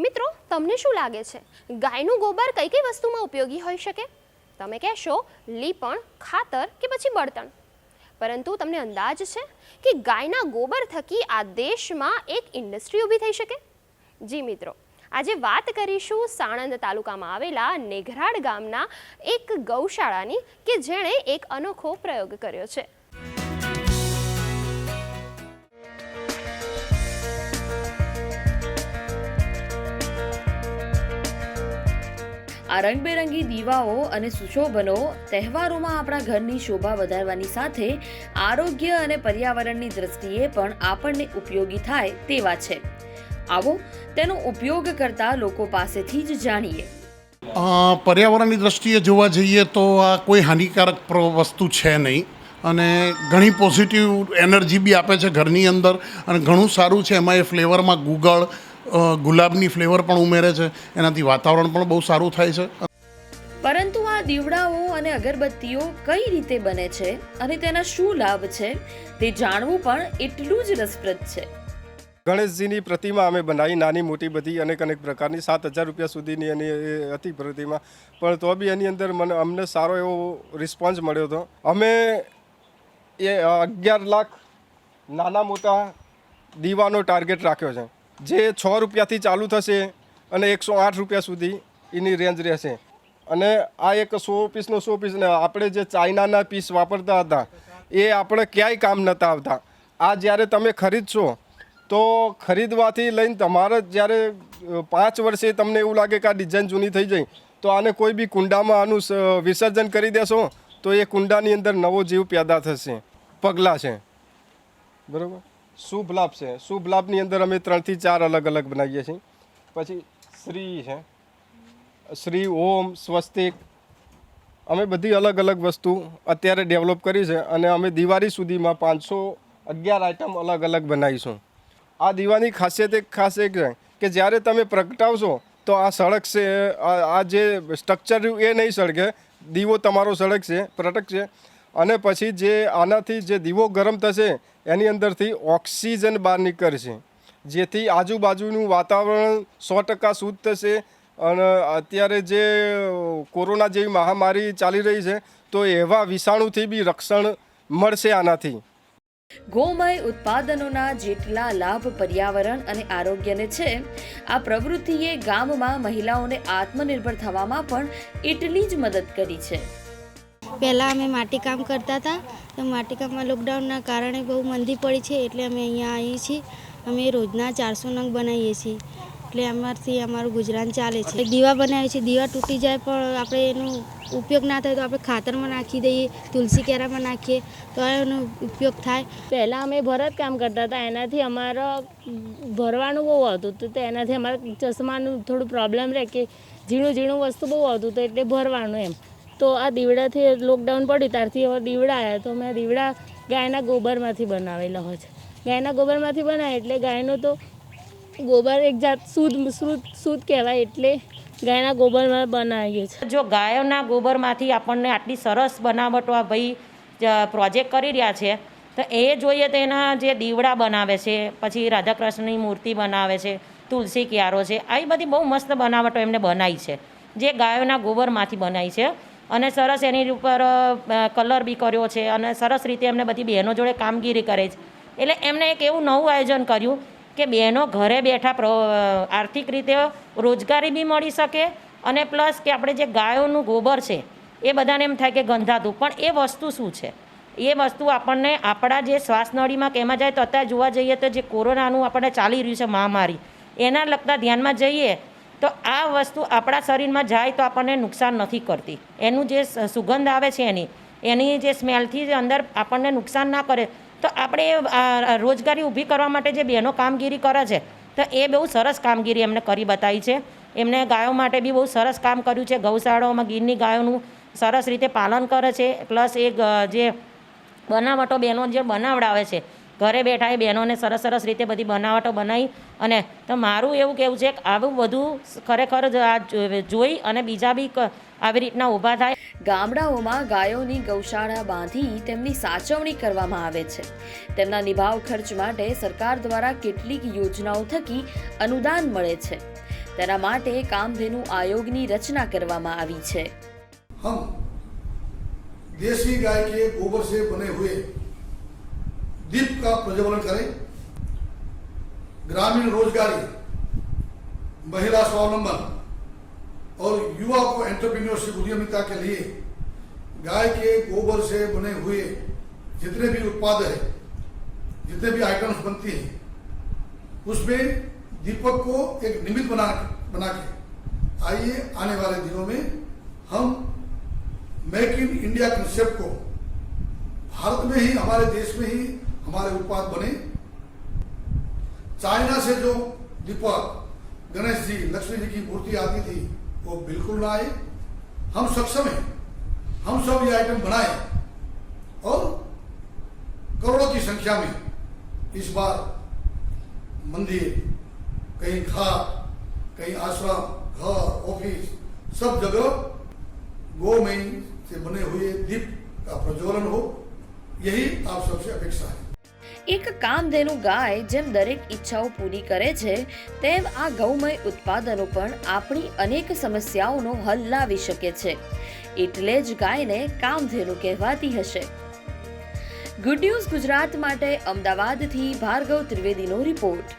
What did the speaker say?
મિત્રો, તમને શું લાગે છે? ગાયનું ગોબર કઈ કઈ વસ્તુમાં ઉપયોગી હોઈ શકે? તમે કહેશો લીપણ ખાતર કે પછી બળતણ? પરંતુ તમને અંદાજ છે કે ગાયના ગોબર થકી આ દેશમાં એક ઇન્ડસ્ટ્રી ઊભી થઈ શકે? જી મિત્રો, આજે વાત કરીશું સાણંદ તાલુકામાં આવેલા નેઘરાડ ગામના એક ગૌશાળાની કે જેણે એક અનોખો પ્રયોગ કર્યો છે. આ રંગબેરંગી દીવાઓ અને સુશોભનો તહેવારોમાં આપણા ઘરની શોભા વધારવાની સાથે આરોગ્ય અને પર્યાવરણની દ્રષ્ટિએ પણ આપણને ઉપયોગી થાય તેવા છે. આવો તેનો ઉપયોગ કરતા લોકો પાસેથી જ જાણીએ. પર્યાવરણની દ્રષ્ટિએ જોવા જઈએ તો આ કોઈ હાનિકારક વસ્તુ છે નહીં. અને ઘણી પોઝિટિવ એનર્જી બી આપે છે ઘરની અંદર. અને ઘણું સારું છે એમાં એ ફ્લેવરમાં ગુગળ ગુલાબની ફ્લેવર પણ ઉમેરે છે. એનાથી વાતાવરણ પણ બહુ સારું થાય છે. પરંતુ આ દીવડાઓ અને અગરબત્તીઓ કઈ રીતે બને છે અને તેના શું લાભ છે તે જાણવું પણ એટલું જ રસપ્રદ છે. ગણેશજીની પ્રતિમા અમે બનાવી નાની મોટી બધી અનેક અનેક પ્રકારની સાત હજાર રૂપિયા સુધીની એની હતી પ્રતિમા. પણ તો બી એની અંદર મને અમને સારો એવો રિસ્પોન્સ મળ્યો હતો. અમે એ અગિયાર લાખ નાના મોટા દીવાનો ટાર્ગેટ રાખ્યો છે. જે છ રૂપિયાથી ચાલુ થશે અને એકસો આઠ રૂપિયા સુધી એની રેન્જ રહેશે. અને આ એક સો પીસનો સો પીસ ને આપણે જે ચાઇનાના પીસ વાપરતા હતા, એ આપણે ક્યાંય કામ નહોતા આવતા. આ જ્યારે તમે ખરીદશો, તો ખરીદવાથી લઈને તમારે જ્યારે પાંચ વર્ષે તમને એવું લાગે કે આ ડિઝાઇન જૂની થઈ જાય તો આને કોઈ બી કુંડામાં આનું વિસર્જન કરી દેશો, તો એ કુંડાની અંદર નવો જીવ પેદા થશે, પગલાં છે. બરાબર? શુભ લાભ છે. શુભ લાભની અંદર અમે ત્રણથી ચાર અલગ અલગ બનાવીએ છીએ. પછી શ્રી છે. શ્રી ઓમ સ્વસ્તિક. અમે બધી અલગ અલગ વસ્તુ અત્યારે ડેવલપ કરી છે અને અમે દિવાળી સુધીમાં પાંચસો અગિયાર આઇટમ અલગ અલગ બનાવીશું. આ દીવાની ખાસિયત એક ખાસ એક છે કે જ્યારે તમે પ્રગટાવશો તો આ સળગશે આ જે સ્ટ્રક્ચર એ નહીં સળગે. દીવો તમારો સળગશે પ્રટકશે અને પછી જે આનાથી જે દીવો ગરમ થશે, એની અંદરથી ઓક્સિજન બહાર નીકળશે. જેથી આજુબાજુનું વાતાવરણ સો ટકા શુદ્ધ થશે અને અત્યારે જે કોરોના જેવી મહામારી ચાલી રહી છે, તો એવા વિષાણુથી બી રક્ષણ મળશે આનાથી. ગોમય ઉત્પાદનોના જેટલા લાભ પર્યાવરણ અને આરોગ્યને છે, આ પ્રવૃત્તિએ ગામમાં મહિલાઓને આત્મનિર્ભર થવામાં પણ એટલી જ મદદ કરી છે. પહેલાં અમે માટીકામ કરતા હતા. તો માટીકામમાં લોકડાઉનના કારણે બહુ મંદી પડી છે એટલે અમે અહીંયા આવીએ છીએ. અમે રોજના ચારસો નંગ બનાવીએ છીએ. એટલે અમારથી અમારું ગુજરાન ચાલે છે. દીવા બનાવીએ છીએ. દીવા તૂટી જાય પણ આપણે એનો ઉપયોગ ના થાય તો આપણે ખાતરમાં નાખી દઈએ, તુલસી કેરામાં નાખીએ તો એનો ઉપયોગ થાય. પહેલાં અમે ભરતકામ કરતા હતા. એનાથી અમારા ભરવાનું બહુ આવતું હતું. તો એનાથી અમારે ચશ્માનું થોડું પ્રોબ્લેમ રહે કે ઝીણું ઝીણું વસ્તુ બહુ આવતું હતું એટલે ભરવાનું એમ. તો આ દીવડાથી લોકડાઉન પડ્યું ત્યારથી હવે દીવડા આવ્યા તો મેં દીવડા ગાયના ગોબરમાંથી બનાવેલા હોય છે. ગાયના ગોબરમાંથી બનાવે એટલે ગાયનો તો ગોબર એક જાત શુદ્ધ શુદ્ધ શુદ્ધ કહેવાય એટલે ગાયના ગોબરમાં બનાવીએ છીએ. જો ગાયોના ગોબરમાંથી આપણને આટલી સરસ બનાવટો આ ભાઈ પ્રોજેક્ટ કરી રહ્યા છે, તો એ જોઈએ તો એના જે દીવડા બનાવે છે, પછી રાધાકૃષ્ણની મૂર્તિ બનાવે છે, તુલસી ક્યારો છે, આવી બધી બહુ મસ્ત બનાવટો એમને બનાવી છે, જે ગાયોના ગોબરમાંથી બનાવી છે. અને સરસ એની ઉપર કલર બી કર્યો છે અને સરસ રીતે એમને બધી બહેનો જોડે કામગીરી કરે છે. એટલે એમને એક એવું નવું આયોજન કર્યું કે બહેનો ઘરે બેઠા આર્થિક રીતે રોજગારી બી મળી શકે અને પ્લસ કે આપણે જે ગાયોનું ગોબર છે એ બધાને એમ થાય કે ગંધાતું. પણ એ વસ્તુ શું છે? એ વસ્તુ આપણને આપણા જે શ્વાસનળીમાં કે જાય તો અત્યારે જોવા જઈએ તો જે કોરોનાનું આપણે ચાલી રહ્યું છે મહામારી, એના લગતા ધ્યાનમાં જઈએ તો આ વસ્તુ આપણા શરીરમાં જાય તો આપણને નુકસાન નથી કરતી. એનું જે સુગંધ આવે છે એની એની જે સ્મેલથી જે અંદર આપણને નુકસાન ના કરે, તો આપણે રોજગારી ઊભી કરવા માટે જે બહેનો કામગીરી કરે છે, તો એ બહુ સરસ કામગીરી એમને કરી બતાવી છે. એમને ગાયો માટે બી બહુ સરસ કામ કર્યું છે. ગૌશાળાઓમાં ગીરની ગાયોનું સરસ રીતે પાલન કરે છે. પ્લસ એ જે બનાવટો બહેનો જે બનાવડાવે છે ઘરે બેઠા એ બહેનોને સરસ સરસ રીતે બધી બનાવટો બનાવી અને તો મારું એવું કહેવું છે કે આવું બધું ખરેખર જોઈ અને બીજા બી આવી રીતના ઊભા થાય. ગામડાઓમાં ગાયોની ગૌશાળા બાંધી તેમની સાચવણી કરવામાં આવે છે. તેમના નિભાવ ખર્ચ માટે સરકાર દ્વારા કેટલીક યોજનાઓ થકી અનુદાન મળે છે. તેના માટે કામધેનુ આયોગની રચના કરવામાં આવી છે. દેશી ગાય કે ગોબર સે બને હુએ दीप का प्रज्वलन करें। ग्रामीण रोजगारी, महिला स्वावलंबन और युवा को एंटरप्रेन्योरशिप उद्यमिता के लिए गाय के गोबर से बने हुए जितने भी उत्पाद है, जितने भी आइटम्स बनती हैं, उसमें दीपक को एक निमित्त बना बना के आइए, आने वाले दिनों में हम मेक इन इंडिया कंसेप्ट को भारत में ही, हमारे देश में ही हमारे उत्पाद बने। चाइना से जो दीपक, गणेश जी, लक्ष्मी जी की मूर्ति आती थी, वो बिल्कुल ना आई हम सक्षम हैं हम सब ये आइटम बनाए और करोड़ों की संख्या में इस बार मंदिर, कहीं घाट, कहीं आश्रम, घर ऑफ़िस सब जगह गोमय से बने हुए दीप का प्रज्वलन हो, यही आप सबसे अपेक्षा है। એક કામધેનુ ગાય જેમ દરેક ઈચ્છાઓ પૂરી કરે છે, તેમ આ ગૌમય ઉત્પાદનો પણ આપણી અનેક સમસ્યાઓનો હલ લાવી શકે છે. એટલે જ ગાયને કામધેનુ કહેવાતી હશે. ગુડ ન્યૂઝ ગુજરાત માટે અમદાવાદથી ભાર્ગવ ત્રિવેદીનો રિપોર્ટ